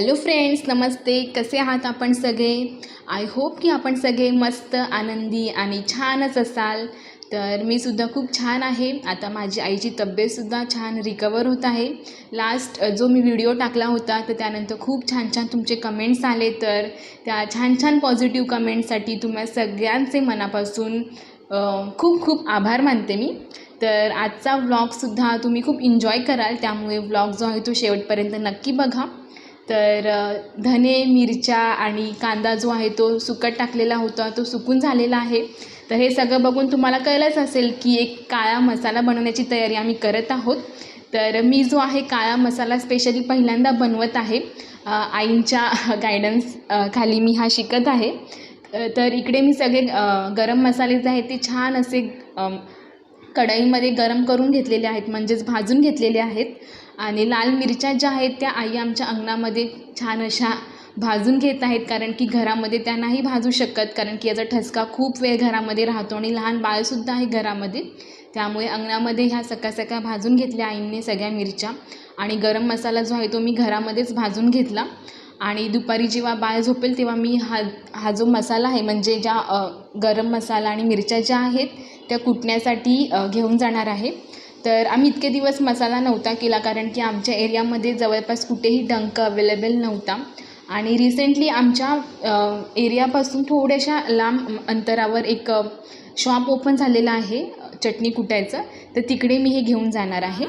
Hello friends नमस्ते. कसे आहात आपण सगळे? आय होप की आपण सगळे मस्त आनंदी आणि छानच असाल. तर मी सुद्धा खूप छान आहे. आता माझी आईची तब्येतसुद्धा छान रिकवर होत आहे. लास्ट जो मी व्हिडिओ टाकला होता तर त्यानंतर खूप छान छान तुमचे कमेंट्स आले. तर त्या छान छान पॉझिटिव्ह कमेंटसाठी तुम्हा सगळ्यांचे मनापासून खूप खूप आभार मानते मी. तर आजचा व्लॉगसुद्धा तुम्ही खूप एन्जॉय कराल. त्यामुळे व्लॉग जो आहे तो शेवटपर्यंत नक्की बघा. तर धने मिरच्या आणि कांदा जो आहे तो सुकट टाकलेला होता तो सुकून झालेला आहे. तर हे सगळं बघून तुम्हाला कळलंच असेल की एक काळा मसाला बनवण्याची तयारी आम्ही करत आहोत. तर मी जो आहे काळा मसाला स्पेशली पहिल्यांदा बनवत आहे. आईंच्या गायडन्स खाली मी हा शिकत आहे. तर इकडे मी सगळे गरम मसाले जे आहेत ते छान असे कढईमध्ये गरम करून घेतलेले आहेत म्हणजेच भाजून घेतलेले आहेत. आणि लाल मिरच्या ज्या आहेत त्या आई आमच्या अंगणामध्ये छान अशा भाजून घेत आहेत कारण की घरामध्ये त्या नाही भाजू शकत कारण की याचा ठसका खूप वेळ घरामध्ये राहतो आणि लहान बाळसुद्धा आहे घरामध्ये. त्यामुळे अंगणामध्ये ह्या सकाळ सकाळ भाजून घेतल्या आईंनी सगळ्या मिरच्या. आणि गरम मसाला जो आहे तो मी घरामध्येच भाजून घेतला. आणि दुपारी जेव्हा बाळ झोपेल तेव्हा मी हा हा जो मसाला आहे म्हणजे ज्या गरम मसाला आणि मिरच्या ज्या आहेत त्या कुटण्यासाठी घेऊन जाणार आहे. तर आम्ही इतके दिवस मसाला नव्हता केला कारण की आमच्या एरियामध्ये जवळपास कुठेही डंक अवेलेबल नव्हता. आणि रिसेंटली आमच्या एरियापासून थोड्याशा लांब अंतरावर एक शॉप ओपन झालेलं आहे चटणी कुटायचं. तर तिकडे मी हे घेऊन जाणार आहे.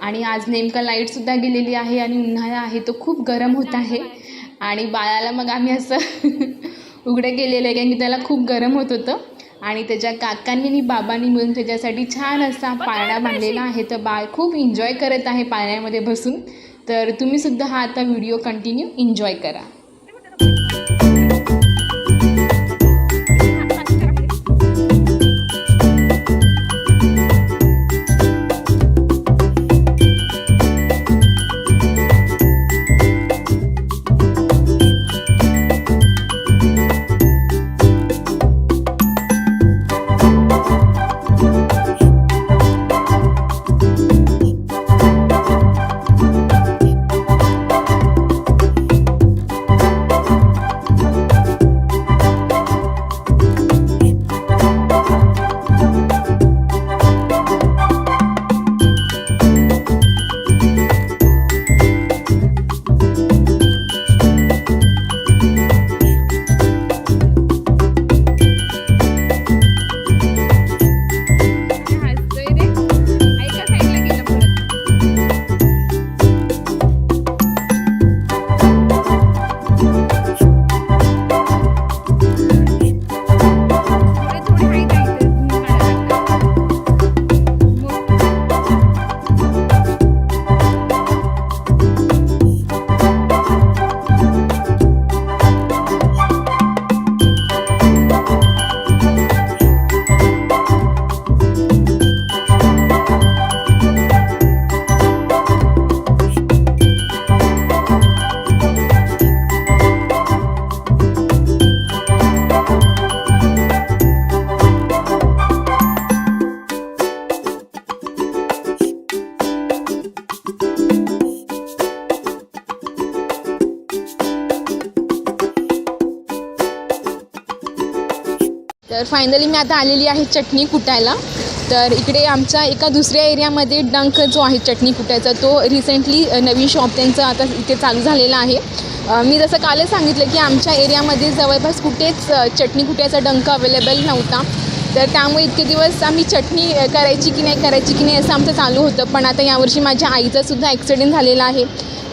आणि आज नेमका लाईटसुद्धा गेलेली आहे आणि उन्हाळा आहे तो खूप गरम होत आहे. आणि बाळाला मग आम्ही असं उघडं केलेलं आहे कारण की त्याला खूप गरम होत होतं. आणि त्याच्या काकांनी आणि बाबांनी मिळून त्याच्यासाठी छान असा पाळणा बांधलेला आहे. तर बाळ खूप एन्जॉय करत आहे पाळण्यामध्ये बसून. तर तुम्हीसुद्धा हा आता व्हिडिओ कंटिन्यू एन्जॉय करा. तर फायनली मी आता आलेली आहे चटणी कुटायला. तर इकडे आमच्या एका दुसऱ्या एरियामध्ये डंक जो आहे चटणी कुटायचा तो रिसेंटली नवीन शॉप त्यांचं आता इथे चालू झालेला आहे. मी जसं कालच सांगितलं की आमच्या एरियामध्ये जवळपास कुठेच चटणी कुटायचा डंक अवेलेबल नव्हता. तर त्यामुळे इतके दिवस आम्ही चटणी करायची की नाही करायची की नाही असं आमचं चालू होतं. पण आता यावर्षी माझ्या आईचासुद्धा ॲक्सिडेंट झालेला आहे.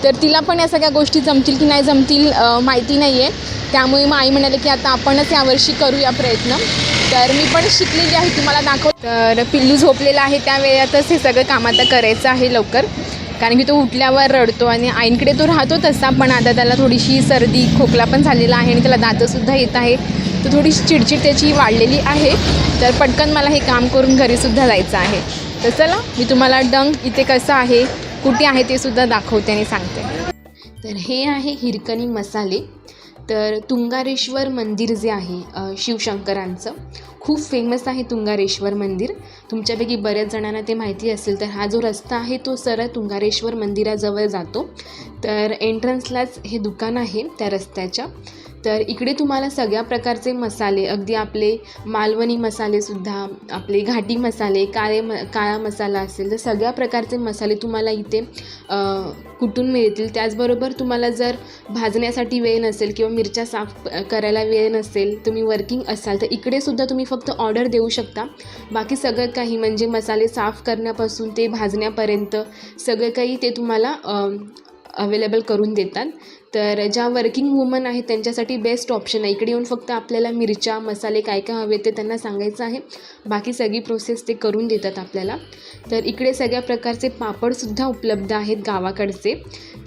तर तिला पण या सगळ्या गोष्टी जमतील की नाही जमतील माहिती नाही आहे त्यामुळे मग आई म्हणाले की आता आपणच यावर्षी करूया प्रयत्न. तर मी पण शिकलेली आहे तुम्हाला दाखव तर पिल्लू झोपलेला आहे त्या वेळातच हे सगळं काम आता करायचं आहे लवकर. कारण की तो उठल्यावर रडतो आणि आईंकडे तो राहतो तसा पण आता त्याला थोडीशी सर्दी खोकला पण झालेला आहे आणि त्याला दातंसुद्धा येत आहे. तर थोडीशी चिडचिड त्याची वाढलेली आहे. तर पटकन मला हे काम करून घरीसुद्धा जायचं आहे. तर चला मी तुम्हाला डंग इथे कसं आहे कुठे आहे ते सुद्धा दाखवते आणि सांगते. तर हे आहे हिरकणी मसाले. तर तुंगारेश्वर मंदिर जे आहे शिवशंकरांचं खूप फेमस आहे तुंगारेश्वर मंदिर. तुमच्यापैकी बऱ्याच जणांना ते माहिती असेल तर हा जो रस्ता आहे तो सरळ तुंगारेश्वर मंदिराजवळ जातो. तर एंट्रन्सलाच हे दुकान आहे त्या रस्त्याच्या. तर इकडे तुम्हाला सगळ्या प्रकारचे मसाले अगदी आपले मालवणी मसालेसुद्धा आपले घाटी मसाले काळे म काळा मसाला असेल तर सगळ्या प्रकारचे मसाले तुम्हाला इथे कुठून मिळतील? त्याचबरोबर तुम्हाला जर भाजण्यासाठी वेळ नसेल किंवा मिरच्या साफ करायला वेळ नसेल तुम्ही वर्किंग असाल तर इकडेसुद्धा तुम्ही फक्त ऑर्डर देऊ शकता. बाकी सगळं काही म्हणजे मसाले साफ करण्यापासून ते भाजण्यापर्यंत सगळं काही ते तुम्हाला अवेलेबल करून देतात. तर ज्या वर्किंग वुमन आहेत त्यांच्यासाठी बेस्ट ऑप्शन आहे. इकडे येऊन फक्त आपल्याला मिरच्या मसाले काय काय हवे ते त्यांना सांगायचं आहे. बाकी सगळी प्रोसेस ते करून देतात आपल्याला. तर इकडे सगळ्या प्रकारचे पापडसुद्धा उपलब्ध आहेत गावाकडचे.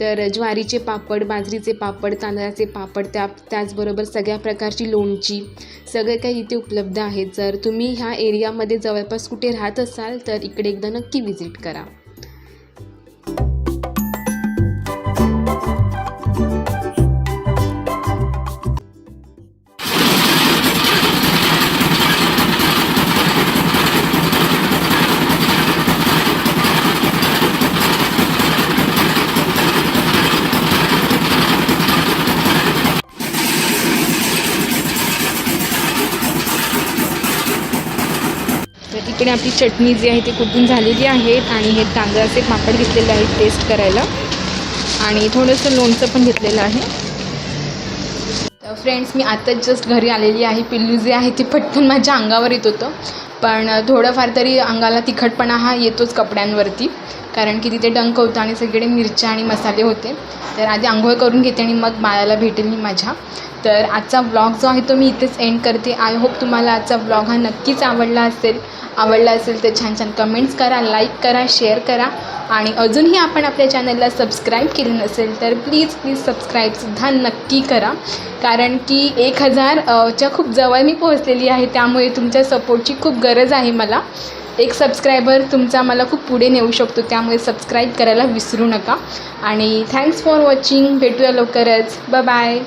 तर ज्वारीचे पापड बाजरीचे पापड तांदळाचे पापड त्या त्याचबरोबर सगळ्या प्रकारची लोणची सगळे काही इथे उपलब्ध आहेत जर तुम्ही ह्या एरियामध्ये जवळपास कुठे राहत असाल तर इकडे एकदा नक्की विजिट करा. इकडे आपली चटणी जी आहे ती कुठून झालेली आहे आणि हे तांदळाचे पापड घेतलेले आहेत टेस्ट करायला. आणि थोडंसं लोणचं पण घेतलेलं आहे. फ्रेंड्स मी आताच जस्ट घरी आलेली आहे. पिल्लू जे आहे ते पटकन माझ्या अंगावर येत होतं. पण थोडंफार तरी अंगाला तिखटपणा हा येतोच कपड्यांवरती. कारण की तिथे डंक होतं आणि सगळे मिरच्या आणि मसाले होते. तर आधी आंघोळ करून घेते आणि मग बाळाला भेटेल मी माझ्या. तर आजचा व्लॉग जो आहे तो मी इथेच एंड करते. आय होप तुम्हाला आजचा व्लॉग हा नक्कीच आवडला असेल. आवडला असेल तर छान छान कमेंट्स करा लाईक करा शेअर करा. आणि अजूनही आपण आपल्या चॅनलला सबस्क्राईब केलं नसेल तर प्लीज प्लीज सबस्क्राईबसुद्धा नक्की करा. कारण की एक हजार च्या खूप जवळ मी पोहोचलेली आहे. त्यामुळे तुमच्या सपोर्टची खूप गरज आहे मला. एक सबस्क्रायबर तुमचा मला खूप पुढे नेऊ शकतो त्यामुळे सबस्क्राईब करायला विसरू नका. आणि थँक्स फॉर वॉचिंग भेटूया लवकरच. बाय